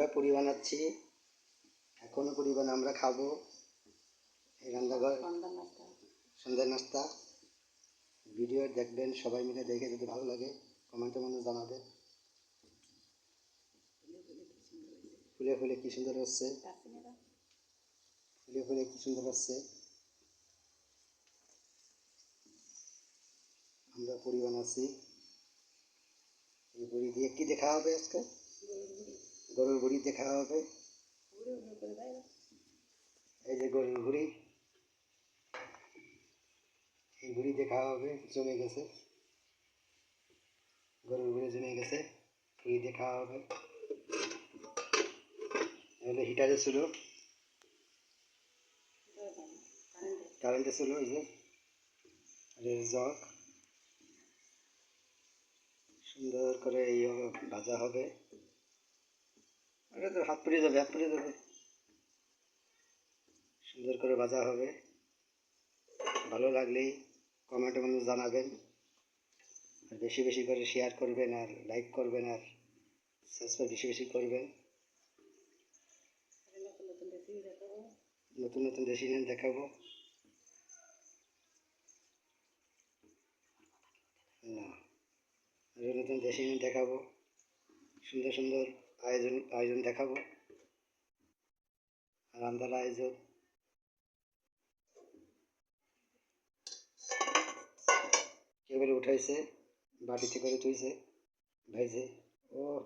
আমরা পুরি বানাচ্ছি। এখনও পুরি বানা আমরা খাব। রান্নাঘর। সন্ধ্যার নাস্তা। ভিডিও দেখবেন সবাই মিলে দেখে যদি ভালো লাগে কমেন্টের মধ্যে জানাবেন। ফুলে ফুলে কি সুন্দর হচ্ছে। ফুলে ফুলে কি সুন্দর হচ্ছে। আমরা পুরি বানাচ্ছি। এই পুরি দিয়ে কি দেখা হবে আজকে? গরুর বুড়ি দেখা হবে। এই যে গরুর বুড়ি এই বুড়ি দেখা হবে, জমে গেছে। গরুর বুড়ি জমে গেছে বুড়ি দেখা হবে। হিটারে ছিল কারেন্টে ছিল ওই যে জগ। সুন্দর করে এই ভাজা হবে। হাত পুড়ে যাবে হাত পুড়ে যাবে সুন্দর করে ভাজা হবে। ভালো লাগলেই কমেন্টের মধ্যে জানাবেন। আর বেশি বেশি করে শেয়ার করবেন আর লাইক করবেন আর সাবস্ক্রাইব বেশি বেশি করবেন। নতুন নতুন রেসিপি দেখাবো। না নতুন নতুন রেসিপি দেখাবো। সুন্দর সুন্দর আয়োজন আয়োজন দেখাবো। রান্নার আয়োজন। কেবল উঠাইছে, বাটিতে করে তুইছে, ভাইছে। ও,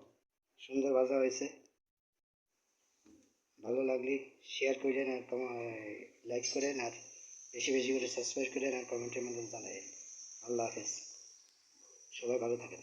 সুন্দর ভাজা হয়েছে ভালো লাগলে শেয়ার করেন আর লাইক করেন আর বেশি বেশি করে সাবস্ক্রাইব করেন আর কমেন্টের মধ্যে জানাই আল্লাহ হাফেজ। সবাই ভালো থাকেন।